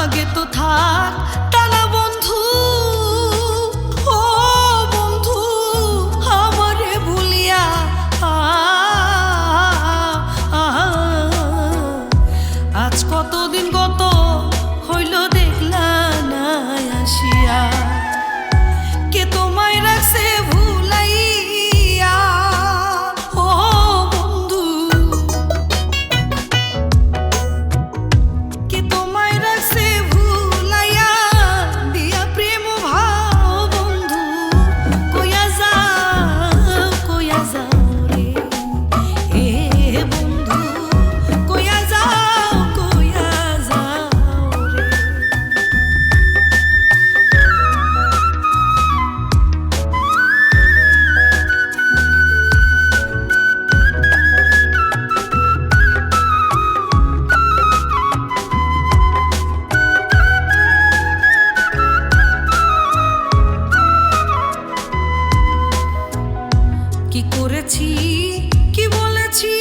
আগে তো থাক টানা বলেছি কি বলেছি?